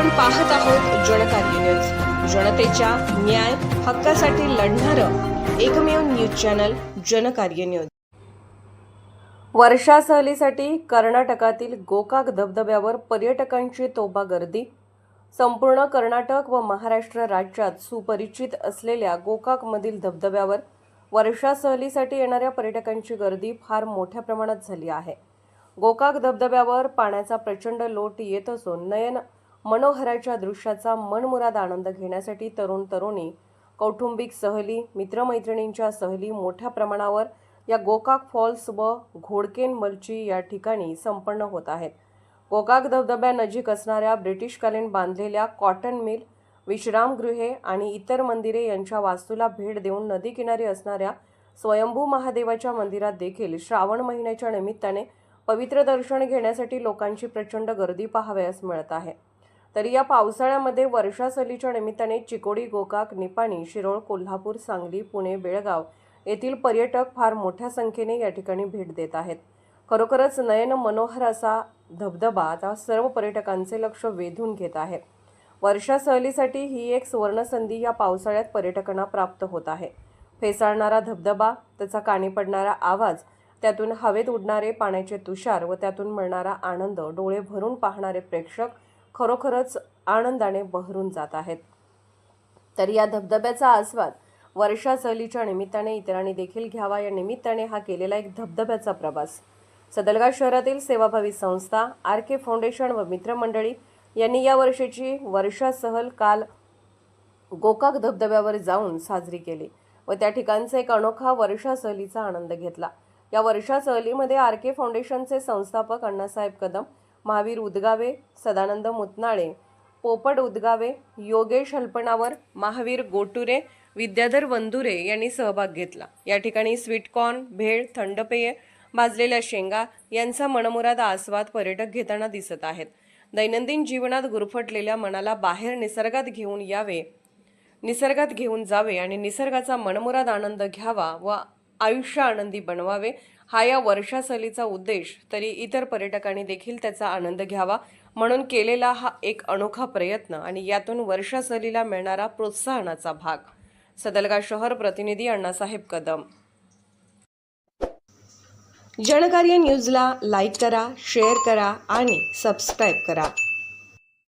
आपण पाहत आहोत जनकार्य न्यूज जनतेच्या न्याय हक्कासाठी लढणारं एकमेव न्यूज चॅनल जनकार्य न्यूज वर्षा सहलीसाठी कर्नाटकातील गोकाक धबधब्यावर पर्यटकांची तोबा गर्दी संपूर्ण कर्नाटक व महाराष्ट्र राज्यात सुपरिचित असलेल्या गोकाकमधील धबधब्यावर वर्षा सहलीसाठी येणाऱ्या पर्यटकांची गर्दी फार मोठ्या प्रमाणात झाली आहे. गोकाक धबधब्यावर पाण्याचा प्रचंड लोट येत असून नयन मनोहराच्या दृश्याचा मनमुराद आनंद घेण्यासाठी तरुण तरुणी कौटुंबिक सहली मित्रमैत्रिणींच्या सहली मोठ्या प्रमाणावर या गोकाक फॉल्स व घोडकेन मलची या ठिकाणी संपन्न होत आहेत. गोकाक धबधब्यानजीक असणाऱ्या ब्रिटिशकालीन बांधलेल्या कॉटन मिल विश्रामगृहे आणि इतर मंदिरे यांच्या वास्तूला भेट देऊन नदीकिनारी असणाऱ्या स्वयंभू महादेवाच्या मंदिरात देखील श्रावण महिन्याच्या निमित्ताने पवित्र दर्शन घेण्यासाठी लोकांची प्रचंड गर्दी पाहावयास मिळत आहे. तरी या पावसाळ्यामध्ये वर्षासहलीच्या निमित्ताने चिकोडी गोकाक निपाणी शिरोळ कोल्हापूर सांगली पुणे बेळगाव येथील पर्यटक फार मोठ्या संख्येने या ठिकाणी भेट देत आहेत. खरोखरच नयन मनोहर असा धबधबा आता सर्व पर्यटकांचे लक्ष वेधून घेत आहे. वर्षा सहलीसाठी ही एक सुवर्णसंधी या पावसाळ्यात पर्यटकांना प्राप्त होत आहे. फेसाळणारा धबधबा त्याचा काणी पडणारा आवाज त्यातून हवेत उडणारे पाण्याचे तुषार व त्यातून मिळणारा आनंद डोळे भरून पाहणारे प्रेक्षक खरोखरच आनंदाने बहरून जात आहेत. तर या धबधब्याचा आस्वाद वर्षा सहलीच्या निमित्ताने इतरांनी देखील घ्यावा. या निमित्ताने हा केलेला एक धबधब्याचा प्रवास. सदलगा शहरातील सेवाभावी संस्था आर के फाउंडेशन व मित्रमंडळी यांनी या वर्षीची वर्षा सहल काल गोकाक धबधब्यावर जाऊन साजरी केली व त्या ठिकाणचा एक अनोखा वर्षा सहलीचा आनंद घेतला. या वर्षा सहलीमध्ये आर के फाउंडेशनचे संस्थापक अण्णासाहेब कदम महावीर उदगावे सदानंद मुतनाळे पोपट उदगावे योगेश हल्पणावर महावीर गोटुरे विद्याधर वंदुरे यांनी सहभाग घेतला. या ठिकाणी स्वीटकॉर्न भेळ थंड पेये भाजलेल्या शेंगा यांचा मनमुराद आस्वाद पर्यटक घेताना दिसत आहेत. दैनंदिन जीवनात गुरफटलेल्या मनाला बाहेर निसर्गात घेऊन यावे निसर्गात घेऊन जावे आणि निसर्गाचा मनमुराद आनंद घ्यावा व आयुष्य आनंदी बनवावे. हा या वर्षासलीचा उद्देश. तरी इतर पर्यटकांनी देखील त्याचा आनंद घ्यावा. म्हणून केलेला हा एक अनोखा प्रयत्न आणि यातून वर्षासलीला मिळणारा प्रोत्साहनाचा भाग. सदलगा शहर प्रतिनिधी अण्णासाहेब कदम. जनकार्य न्यूजला लाईक करा शेअर करा आणि सबस्क्राईब करा.